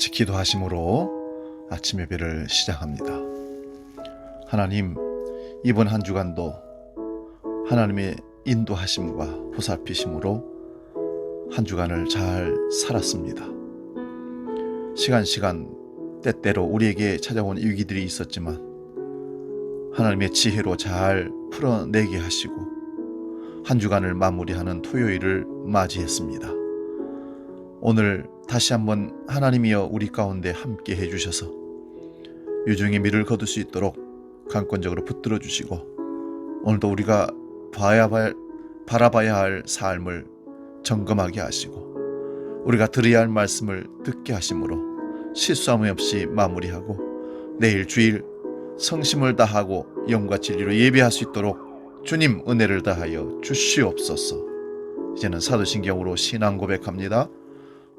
같이 기도하심으로 아침 예배를 시작합니다. 하나님, 이번 한 주간도 하나님의 인도하심과 보살피심으로 한 주간을 잘 살았습니다. 시간 시간 때때로 우리에게 찾아온 위기들이 있었지만 하나님의 지혜로 잘 풀어내게 하시고 한 주간을 마무리하는 토요일을 맞이했습니다. 오늘 다시 한번 하나님이여 우리 가운데 함께 해주셔서 유중의 미를 거둘 수 있도록 강권적으로 붙들어 주시고 오늘도 우리가 봐야 할, 바라봐야 할 삶을 점검하게 하시고 우리가 들어야 할 말씀을 듣게 하심으로 실수함이 없이 마무리하고 내일 주일 성심을 다하고 영과 진리로 예배할 수 있도록 주님 은혜를 다하여 주시옵소서. 이제는 사도신경으로 신앙 고백합니다.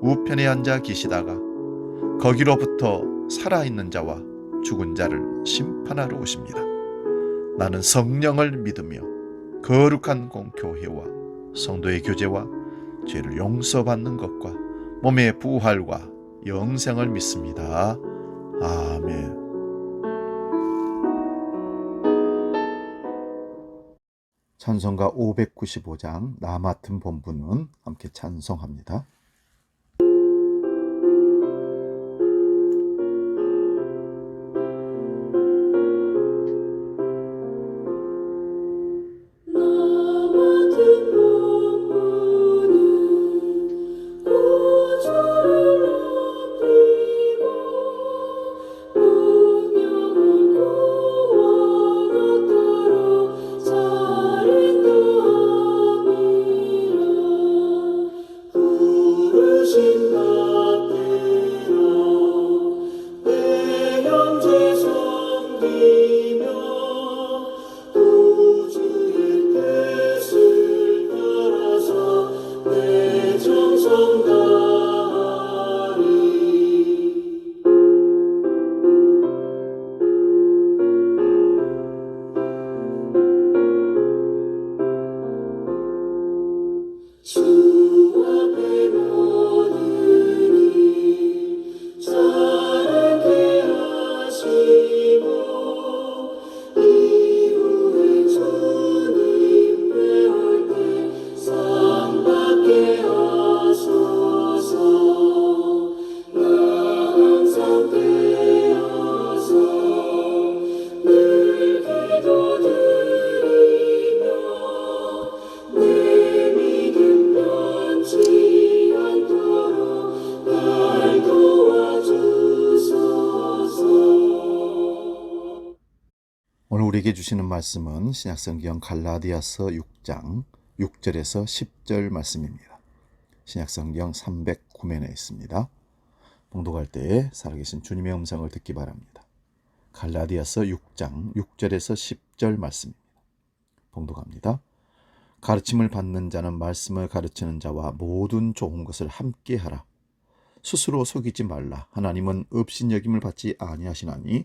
우편에 앉아 계시다가 거기로부터 살아있는 자와 죽은 자를 심판하러 오십니다. 나는 성령을 믿으며 거룩한 공교회와 성도의 교제와 죄를 용서받는 것과 몸의 부활과 영생을 믿습니다. 아멘. 찬송가 595장 나 맡은 본부는 함께 찬송합니다. 주시는 말씀은 신약성경 갈라디아서 6장 6절에서 10절 말씀입니다. 신약성경 309면에 있습니다. 봉독할 때 살아계신 주님의 음성을 듣기 바랍니다. 갈라디아서 6장 6절에서 10절 말씀입니다. 봉독합니다. 가르침을 받는 자는 말씀을 가르치는 자와 모든 좋은 것을 함께 하라. 스스로 속이지 말라. 하나님은 업신여김을 받지 아니하시나니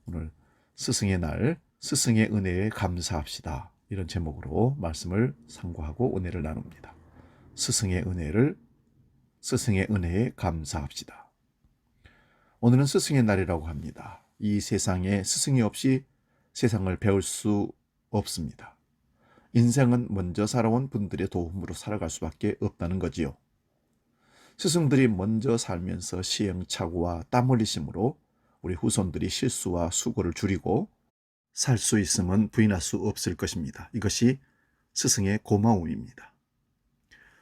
오늘 스승의 날, 스승의 은혜에 감사합시다. 이런 제목으로 말씀을 상고하고 은혜를 나눕니다. 스승의 은혜를 스승의 은혜에 감사합시다. 오늘은 스승의 날이라고 합니다. 이 세상에 스승이 없이 세상을 배울 수 없습니다. 인생은 먼저 살아온 분들의 도움으로 살아갈 수밖에 없다는 거지요. 스승들이 먼저 살면서 시행착오와 땀 흘리심으로 우리 후손들이 실수와 수고를 줄이고 살 수 있음은 부인할 수 없을 것입니다. 이것이 스승의 고마움입니다.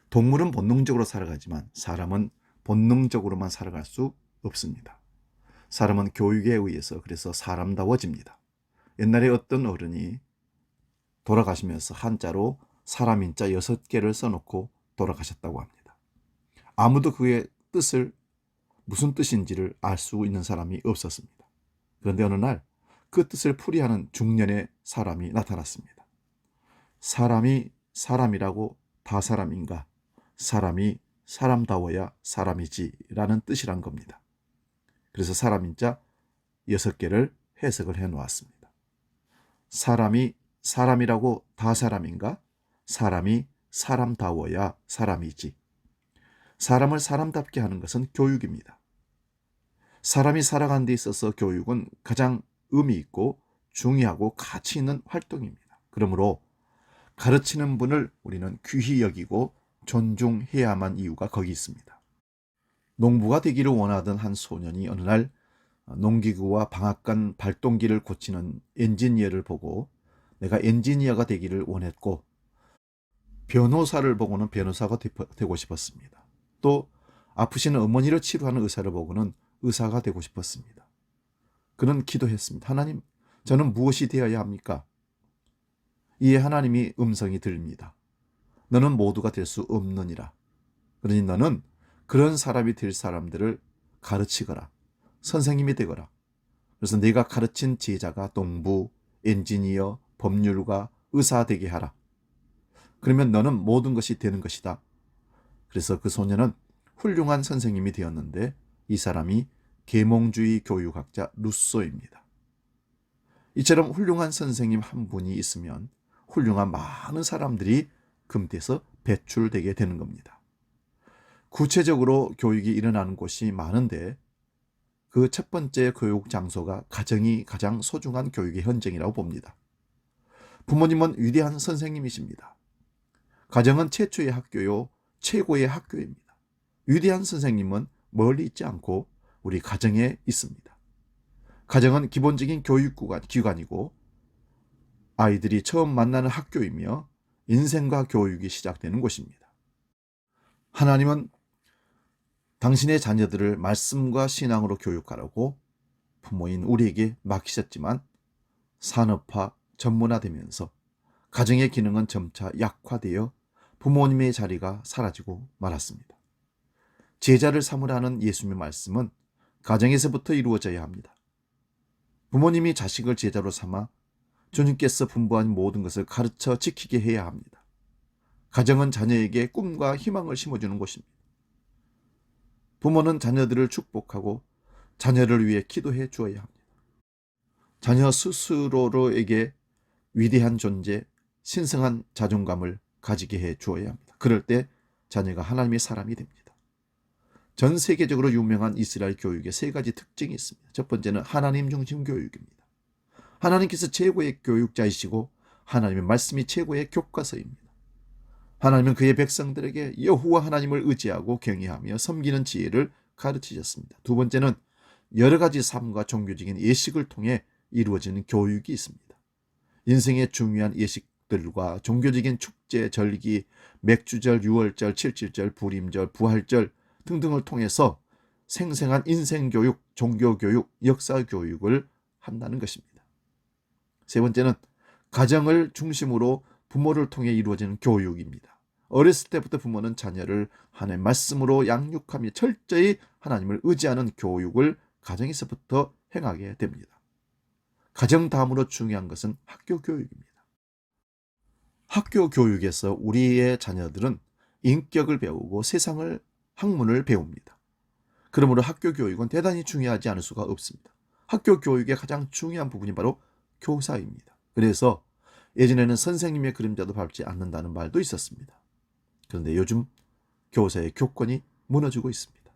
동물은 본능적으로 살아가지만 사람은 본능적으로만 살아갈 수 없습니다. 사람은 교육에 의해서 그래서 사람다워집니다. 옛날에 어떤 어른이 돌아가시면서 한자로 사람인자 여섯 개를 써놓고 돌아가셨다고 합니다. 아무도 그의 뜻을 무슨 뜻인지를 알 수 있는 사람이 없었습니다. 그런데 어느 날 그 뜻을 풀이하는 중년의 사람이 나타났습니다. 사람이 사람이라고 다 사람인가? 사람이 사람다워야 사람이지라는 뜻이란 겁니다. 그래서 사람인자 여섯 개를 해석을 해 놓았습니다. 사람이 사람이라고 다 사람인가? 사람이 사람다워야 사람이지. 사람을 사람답게 하는 것은 교육입니다. 사람이 살아가는 데 있어서 교육은 가장 의미 있고 중요하고 가치 있는 활동입니다. 그러므로 가르치는 분을 우리는 귀히 여기고 존중해야만 이유가 거기 있습니다. 농부가 되기를 원하던 한 소년이 어느 날 농기구와 방앗간 발동기를 고치는 엔지니어를 보고 내가 엔지니어가 되기를 원했고 변호사를 보고는 변호사가 되고 싶었습니다. 또 아프시는 어머니를 치료하는 의사를 보고는 의사가 되고 싶었습니다. 그는 기도했습니다. 하나님, 저는 무엇이 되어야 합니까? 이에 하나님이 음성이 들립니다. 너는 모두가 될 수 없느니라. 그러니 너는 그런 사람이 될 사람들을 가르치거라. 선생님이 되거라. 그래서 네가 가르친 제자가 동부, 엔지니어, 법률가, 의사 되게 하라. 그러면 너는 모든 것이 되는 것이다. 그래서 그 소년은 훌륭한 선생님이 되었는데 이 사람이 계몽주의 교육학자 루소입니다. 이처럼 훌륭한 선생님 한 분이 있으면 훌륭한 많은 사람들이 금태에서 배출되게 되는 겁니다. 구체적으로 교육이 일어나는 곳이 많은데 그 첫 번째 교육 장소가 가정이 가장 소중한 교육의 현장이라고 봅니다. 부모님은 위대한 선생님이십니다. 가정은 최초의 학교요, 최고의 학교입니다. 위대한 선생님은 멀리 있지 않고 우리 가정에 있습니다. 가정은 기본적인 교육기관, 기관이고 아이들이 처음 만나는 학교이며 인생과 교육이 시작되는 곳입니다. 하나님은 당신의 자녀들을 말씀과 신앙으로 교육하라고 부모인 우리에게 맡기셨지만 산업화, 전문화되면서 가정의 기능은 점차 약화되어 부모님의 자리가 사라지고 말았습니다. 제자를 삼으라는 예수님의 말씀은 가정에서부터 이루어져야 합니다. 부모님이 자식을 제자로 삼아 주님께서 분부한 모든 것을 가르쳐 지키게 해야 합니다. 가정은 자녀에게 꿈과 희망을 심어주는 곳입니다. 부모는 자녀들을 축복하고 자녀를 위해 기도해 주어야 합니다. 자녀 스스로에게 위대한 존재, 신성한 자존감을 가지게 해 주어야 합니다. 그럴 때 자녀가 하나님의 사람이 됩니다. 전 세계적으로 유명한 이스라엘 교육의 세 가지 특징이 있습니다. 첫 번째는 하나님 중심 교육입니다. 하나님께서 최고의 교육자이시고 하나님의 말씀이 최고의 교과서입니다. 하나님은 그의 백성들에게 여호와 하나님을 의지하고 경외하며 섬기는 지혜를 가르치셨습니다. 두 번째는 여러 가지 삶과 종교적인 예식을 통해 이루어지는 교육이 있습니다. 인생의 중요한 예식들과 종교적인 축제, 절기, 맥주절, 유월절, 칠칠절, 불임절, 부활절 등등을 통해서 생생한 인생 교육, 종교 교육, 역사 교육을 한다는 것입니다. 세 번째는 가정을 중심으로 부모를 통해 이루어지는 교육입니다. 어렸을 때부터 부모는 자녀를 하나님의 말씀으로 양육하며 철저히 하나님을 의지하는 교육을 가정에서부터 행하게 됩니다. 가정 다음으로 중요한 것은 학교 교육입니다. 학교 교육에서 우리의 자녀들은 인격을 배우고 세상을 학문을 배웁니다. 그러므로 학교 교육은 대단히 중요하지 않을 수가 없습니다. 학교 교육의 가장 중요한 부분이 바로 교사입니다. 그래서 예전에는 선생님의 그림자도 밟지 않는다는 말도 있었습니다. 그런데 요즘 교사의 교권이 무너지고 있습니다.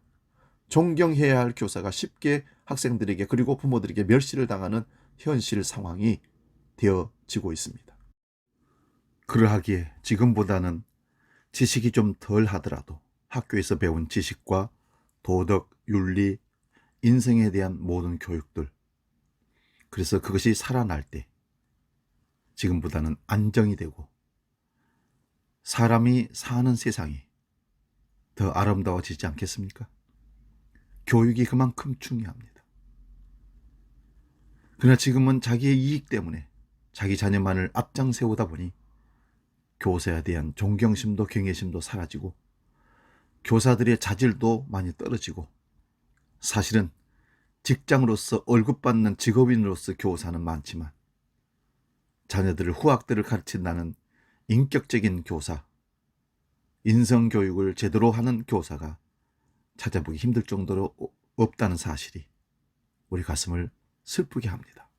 존경해야 할 교사가 쉽게 학생들에게 그리고 부모들에게 멸시를 당하는 현실 상황이 되어지고 있습니다. 그러하기에 지금보다는 지식이 좀 덜 하더라도 학교에서 배운 지식과 도덕, 윤리, 인생에 대한 모든 교육들. 그래서 그것이 살아날 때 지금보다는 안정이 되고 사람이 사는 세상이 더 아름다워지지 않겠습니까? 교육이 그만큼 중요합니다. 그러나 지금은 자기의 이익 때문에 자기 자녀만을 앞장 세우다 보니 교사에 대한 존경심도 경외심도 사라지고 교사들의 자질도 많이 떨어지고 사실은 직장으로서 월급 받는 직업인으로서 교사는 많지만 자녀들을 후학들을 가르친다는 인격적인 교사, 인성 교육을 제대로 하는 교사가 찾아보기 힘들 정도로 없다는 사실이 우리 가슴을 슬프게 합니다.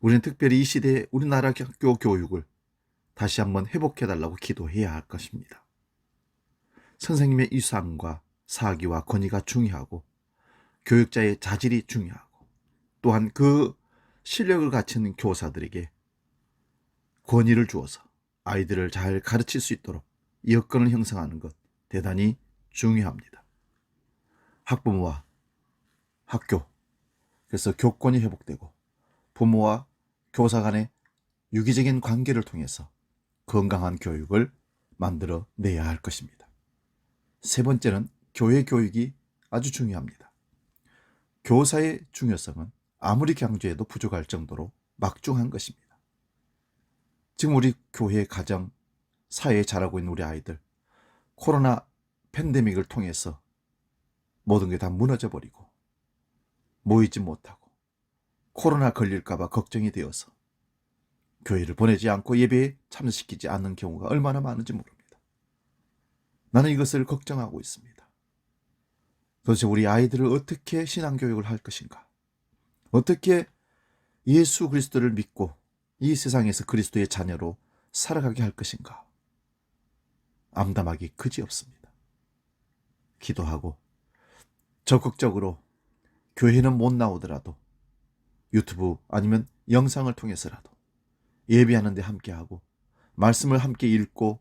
우리는 특별히 이 시대의 우리나라 학교 교육을 다시 한번 회복해달라고 기도해야 할 것입니다. 선생님의 이상과 사기와 권위가 중요하고 교육자의 자질이 중요하고 또한 그 실력을 갖춘 교사들에게 권위를 주어서 아이들을 잘 가르칠 수 있도록 여건을 형성하는 것 대단히 중요합니다. 학부모와 학교, 그래서 교권이 회복되고 부모와 교사 간의 유기적인 관계를 통해서 건강한 교육을 만들어 내야 할 것입니다. 세 번째는 교회 교육이 아주 중요합니다. 교사의 중요성은 아무리 강조해도 부족할 정도로 막중한 것입니다. 지금 우리 교회 가정, 사회에 자라고 있는 우리 아이들, 코로나 팬데믹을 통해서 모든 게 다 무너져 버리고 모이지 못하고 코로나 걸릴까봐 걱정이 되어서 교회를 보내지 않고 예배에 참여시키지 않는 경우가 얼마나 많은지 모릅니다. 나는 이것을 걱정하고 있습니다. 도대체 우리 아이들을 어떻게 신앙교육을 할 것인가? 어떻게 예수 그리스도를 믿고 이 세상에서 그리스도의 자녀로 살아가게 할 것인가? 암담하기 그지없습니다. 기도하고 적극적으로 교회는 못 나오더라도 유튜브 아니면 영상을 통해서라도 예배하는데 함께하고 말씀을 함께 읽고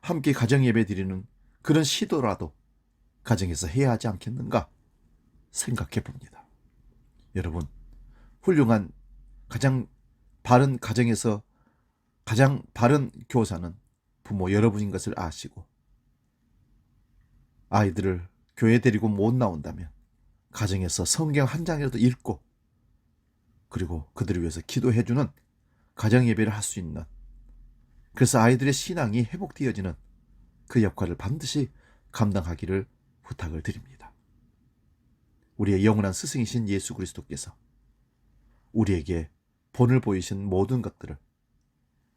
함께 가정 예배 드리는 그런 시도라도 가정에서 해야 하지 않겠는가 생각해 봅니다. 여러분, 훌륭한 가장 바른 가정에서 가장 바른 교사는 부모 여러분인 것을 아시고 아이들을 교회 데리고 못 나온다면 가정에서 성경 한 장이라도 읽고 그리고 그들을 위해서 기도해주는 가정 예배를 할 수 있는 그래서 아이들의 신앙이 회복되어지는 그 역할을 반드시 감당하기를 부탁을 드립니다. 우리의 영원한 스승이신 예수 그리스도께서 우리에게 본을 보이신 모든 것들을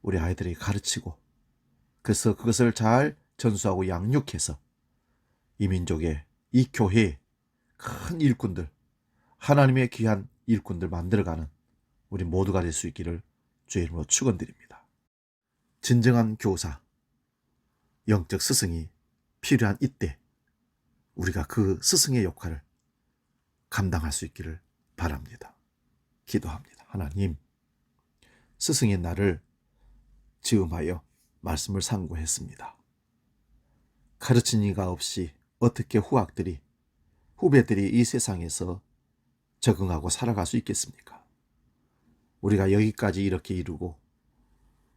우리 아이들에게 가르치고 그래서 그것을 잘 전수하고 양육해서 이 민족의 이 교회의 큰 일꾼들 하나님의 귀한 일꾼들 만들어가는 우리 모두가 될 수 있기를 주의 이름으로 축원드립니다. 진정한 교사, 영적 스승이 필요한 이때 우리가 그 스승의 역할을 감당할 수 있기를 바랍니다. 기도합니다. 하나님, 스승의 나를 지음하여 말씀을 상고했습니다. 가르친 이가 없이 어떻게 후학들이, 후배들이 이 세상에서 적응하고 살아갈 수 있겠습니까? 우리가 여기까지 이렇게 이루고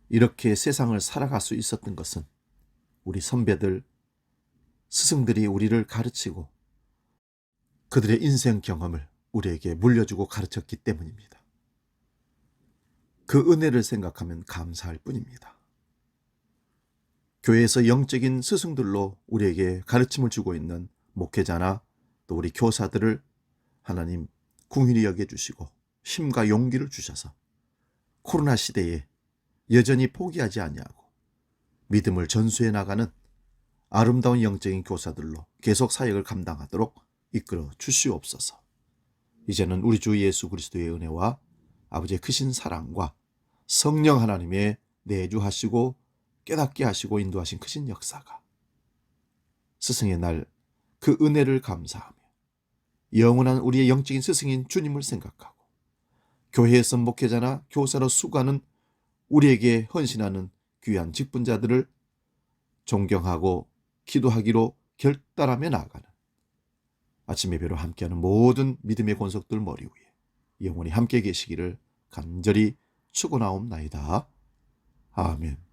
이렇게 세상을 살아갈 수 있었던 것은 우리 선배들, 스승들이 우리를 가르치고 그들의 인생 경험을 우리에게 물려주고 가르쳤기 때문입니다. 그 은혜를 생각하면 감사할 뿐입니다. 교회에서 영적인 스승들로 우리에게 가르침을 주고 있는 목회자나 또 우리 교사들을 하나님 궁휼히 여겨주시고 힘과 용기를 주셔서 코로나 시대에 여전히 포기하지 아니하고 믿음을 전수해 나가는 아름다운 영적인 교사들로 계속 사역을 감당하도록 이끌어 주시옵소서. 이제는 우리 주 예수 그리스도의 은혜와 아버지의 크신 사랑과 성령 하나님의 내주하시고 깨닫게 하시고 인도하신 크신 역사가 스승의 날 그 은혜를 감사하며 영원한 우리의 영적인 스승인 주님을 생각하고 교회에서 목회자나 교사로 수고하는 우리에게 헌신하는 귀한 직분자들을 존경하고 기도하기로 결단하며 나아가는 아침 예배로 함께하는 모든 믿음의 권속들 머리 위에 영원히 함께 계시기를 간절히 축원하옵나이다. 아멘.